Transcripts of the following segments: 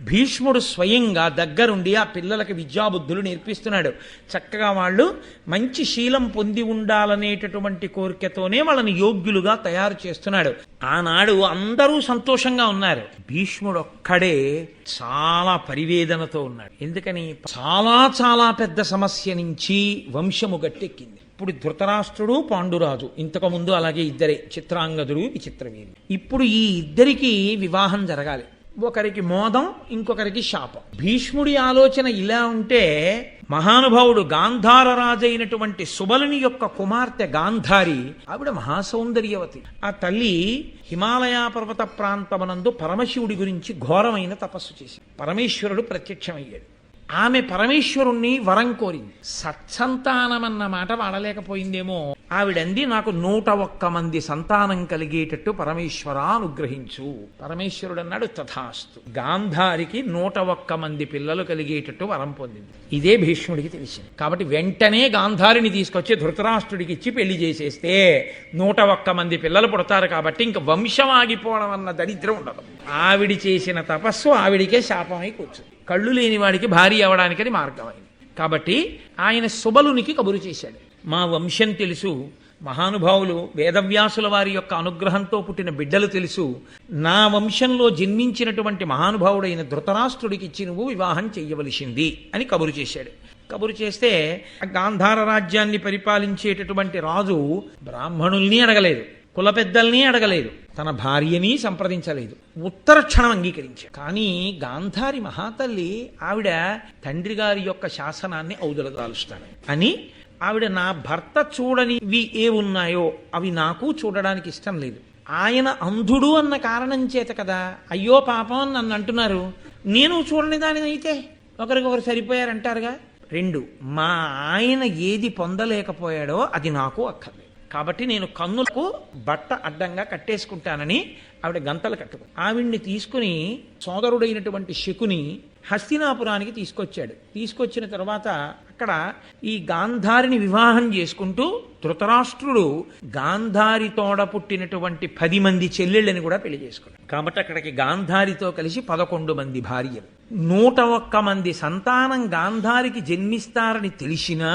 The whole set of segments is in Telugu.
భీష్ముడు స్వయంగా దగ్గరుండి ఆ పిల్లలకి విద్యాబుద్ధులు నేర్పిస్తున్నాడు. చక్కగా వాళ్ళు మంచి శీలం పొంది ఉండాలనేటటువంటి కోరికతోనే వాళ్ళని యోగ్యులుగా తయారు చేస్తున్నాడు. ఆనాడు అందరూ సంతోషంగా ఉన్నారు. భీష్ముడు ఒక్కడే చాలా పరివేదనతో ఉన్నాడు. ఎందుకని? చాలా చాలా పెద్ద సమస్య నుంచి వంశము గట్టెక్కింది. ఇప్పుడు ధృతరాష్ట్రుడు పాండురాజు ఇంతకు ముందు అలాగే ఇద్దరే చిత్రాంగదుడు విచిత్రవీరు ఇప్పుడు ఈ ఇద్దరికి వివాహం జరగాలి. ఒకరికి మోదం ఇంకొకరికి శాపం. భీష్ముడి ఆలోచన ఇలా ఉంటే మహానుభావుడు గాంధార రాజైనటువంటి సుబలుని యొక్క కుమార్తె గాంధారి ఆవిడ మహాసౌందర్యవతి. ఆ తల్లి హిమాలయ పర్వత ప్రాంతమనందు పరమశివుడి గురించి ఘోరమైన తపస్సు చేసి పరమేశ్వరుడు ప్రత్యక్షమయ్యాడు. ఆమె పరమేశ్వరుణ్ణి వరం కోరింది. సత్సంతానమన్న మాట వాడలేకపోయిందేమో. ఆవిడంది నాకు నూట ఒక్క మంది సంతానం కలిగేటట్టు పరమేశ్వర అనుగ్రహించు. పరమేశ్వరుడు అన్నాడు తథాస్తు. గాంధారికి నూట ఒక్క మంది పిల్లలు కలిగేటట్టు వరం పొందింది. ఇదే భీష్ముడికి తెలిసింది. కాబట్టి వెంటనే గాంధారిని తీసుకొచ్చి ధృతరాష్ట్రుడికి ఇచ్చి పెళ్ళి చేసేస్తే నూట ఒక్క మంది పిల్లలు పుడతారు కాబట్టి ఇంక వంశం ఆగిపోవడం అన్న దరిద్రం ఉండదు. ఆవిడి చేసిన తపస్సు ఆవిడికే శాపమై కూర్చుంది. కళ్ళు లేని వాడికి భారీ అవడానికని మార్గమైంది. కాబట్టి ఆయన సుబలునికి కబురు చేశాడు. మా వంశం తెలుసు మహానుభావులు వేదవ్యాసుల వారి యొక్క అనుగ్రహంతో పుట్టిన బిడ్డలు తెలుసు. నా వంశంలో జన్మించినటువంటి మహానుభావుడైన ధృతరాష్ట్రుడికి ఇచ్చి నువ్వు వివాహం చెయ్యవలసింది అని కబురు చేశాడు. కబురు చేస్తే గాంధార రాజ్యాన్ని పరిపాలించేటటువంటి రాజు బ్రాహ్మణుల్ని అడగలేదు కుల పెద్దల్ని అడగలేదు తన భార్యని సంప్రదించలేదు ఉత్తర క్షణం అంగీకరించాడు. కానీ గాంధారి మహాతల్లి ఆవిడ తండ్రి గారి యొక్క శాసనాన్ని ఔదులదాలుస్తాను అని ఆవిడ నా భర్త చూడనివి ఏ ఉన్నాయో అవి నాకు చూడడానికి ఇష్టం లేదు. ఆయన అంధుడు అన్న కారణం చేత కదా. అయ్యో పాపం అని నన్ను అంటున్నారు. నేను చూడని దానినైతే ఒకరికొకరు సరిపోయారంటారుగా? రెండు మా ఆయన ఏది పొందలేకపోయాడో అది నాకు అక్కర్లేదు. కాబట్టి నేను కన్నులకు బట్ట అడ్డంగా కట్టేసుకుంటానని ఆవిడ గంతలు కట్టుకుంది ఆవిడ్ని తీసుకుని సోదరుడైనటువంటి శకుని హస్తినాపురానికి తీసుకొచ్చాడు. తీసుకొచ్చిన తర్వాత అక్కడ ఈ గాంధారిని వివాహం చేసుకుంటూ ధృతరాష్ట్రుడు గాంధారి తోడ పుట్టినటువంటి పది మంది చెల్లెళ్ళని కూడా పెళ్ళి చేసుకున్నాడు. కాబట్టి అక్కడికి గాంధారితో కలిసి పదకొండు మంది భార్యలు. నూట ఒక్క మంది సంతానం గాంధారికి జన్మిస్తారని తెలిసినా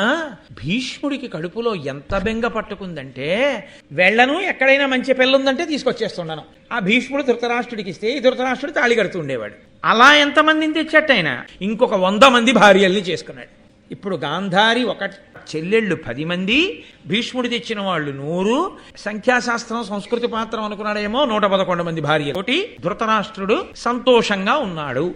భీష్ముడికి కడుపులో ఎంత బెంగ పట్టుకుందంటే వెళ్ళను ఎక్కడైనా మంచి పిల్లుందంటే తీసుకొచ్చేస్తున్నాను. ఆ భీష్ముడు ధృతరాష్ట్రుడికి ఇస్తే ఈ ధృతరాష్ట్రుడు తాళి కడుతుండేవాడు అలా ఎంతమందిని తెచ్చట్టయినా ఇంకొక వంద మంది భార్యల్ని చేసుకున్నాడు. ఇప్పుడు గాంధారి ఒక చెల్లెళ్ళు పది మంది భీష్ముడు తెచ్చిన వాళ్ళు నూరు సంఖ్యాశాస్త్రం సంస్కృతి పాత్రం అనుకున్నాడేమో నూట పదకొండు మంది భార్య ఒకటి ధృతరాష్ట్రుడు సంతోషంగా ఉన్నాడు.